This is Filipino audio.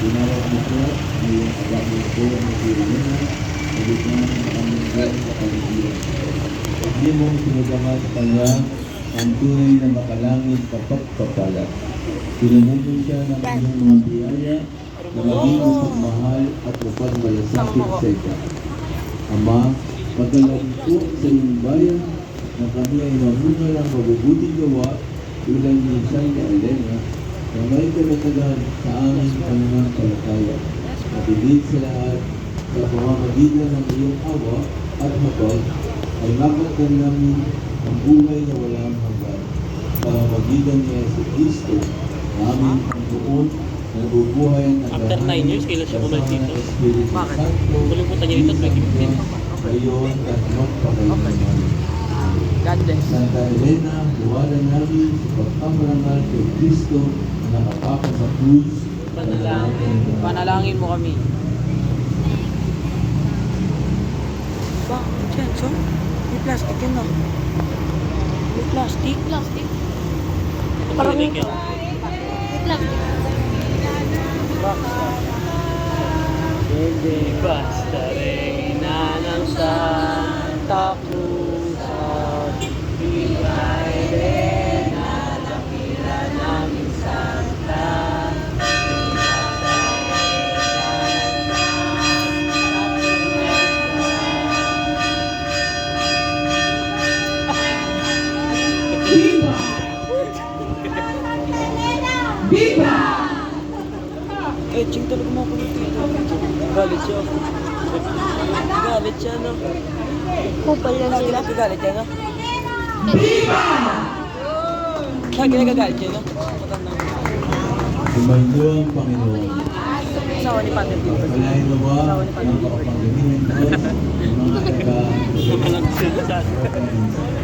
Po ang iyong anak mo po na si Rina, sa gitna ng aming buwan sa kalibutan. Hindi mo sinagawa sa kanya ang tunay na makalangit kapagpapala. Pinumuno siya ng iyong mga biyaya na maging mapagmahal at mapagmalasakit sa ika. Ama, pagkalagi po sa iyong bayan na kami ay mamunga ng mabubuting gawa tulad ni Saina Elena na may kalatagan sa aming pananampalataya. At higit sa lahat, sa pamamagitan ng iyong awa at habag, ay mapagdan namin ang buhay na walang hanggan. Sa pamamagitan ni Yesu Cristo, na aming Panginoon, na nabubuhay at After nine years, kailan siya bumalik dito? Bakit? Puliputan niya dito at may kimtin. ngayon at magpakailanman. God bless. Santa Elena, iwanan namin sa pagkamarangal kay Kristo na nakapako sa krus. Panalangin. Panalangin mo kami. Ba, dyan, so? May plastic yun, no? May plastic? Plastic. Parang May plastic. Hindi basta reyna ng Santa Eh, ching talaga mo ako dito. Galit siya. Galit siya, no? Kupal lang sila. nagagalit siya, no? Lagi nagagalit siya, no? Sumayo ang Panginoon. Asawa ni Pater Tito. Palain nawa ng kapangyarihan Diyos, ng mga taga-